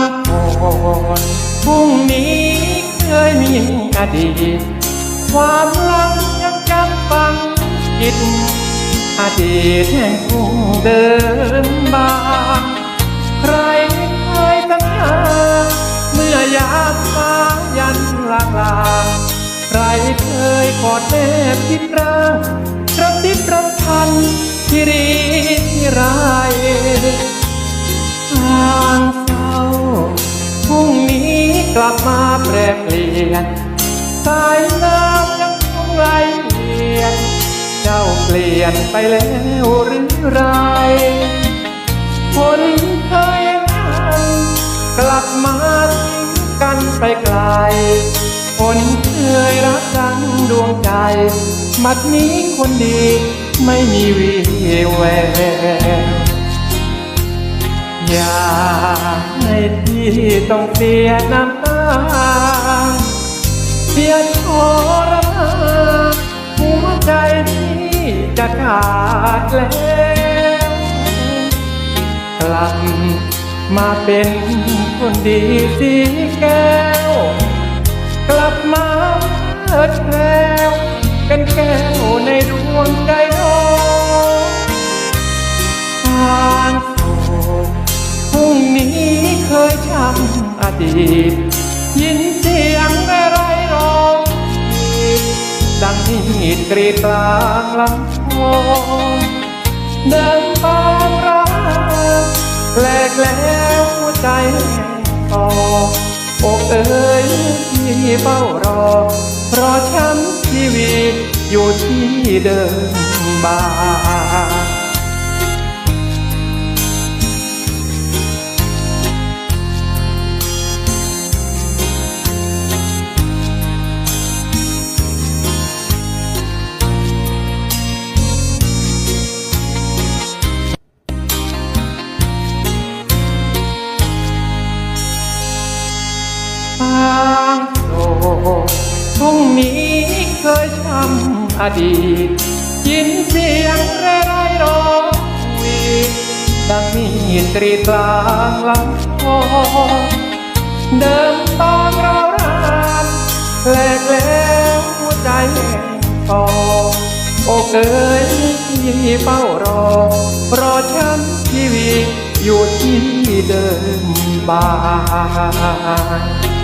ก่อนพรุ่งนี้เคยมีอดีต ความหลังยังจำฝังจิต อดีตแห่งคงเดินบางใครเคยสัญญาเมื่อยากมายันลางลางใครเคยกอดแนบทิดร่างกระติดรำพันที่รี ลับมาแปรเปลี่ยนสายน้ำยังคงไหลเวียน เจ้าเปลี่ยนไปแล้วหรือไรคนเคยนั้นกลับมาทิ้งกันไปไกล คนเคยรักดังดวงใจ มัดนี้คนดีไม่มีวีแวว อย่าให้พี่ต้องเสียน้ำตาเสียทรมานหัวใจที่จะขาดแล้วกลับมาเป็นคนดีสีแก้วำอดีตยินเสียงแม่ไรร้องดังมีดกรีดกลางลำคอเดินตามรักแหลกแล้วหัวใจแห้งคออกเอ๋ยที่เฝ้ารอรอช้ำชีวิตอยู่ที่เดิมบาง บางโศกพรุ่งนี้เคยช้ำอดีตยินเสียงแร่ไรร้องวีดังมีดกรีกลางลำคอเดิมตอนเรารานแหลกแล้วหัวใจแห้งคออกเอ๋ยที่เฝ้ารอ รอฉันชีวิตอยู่ที่เดิมบาง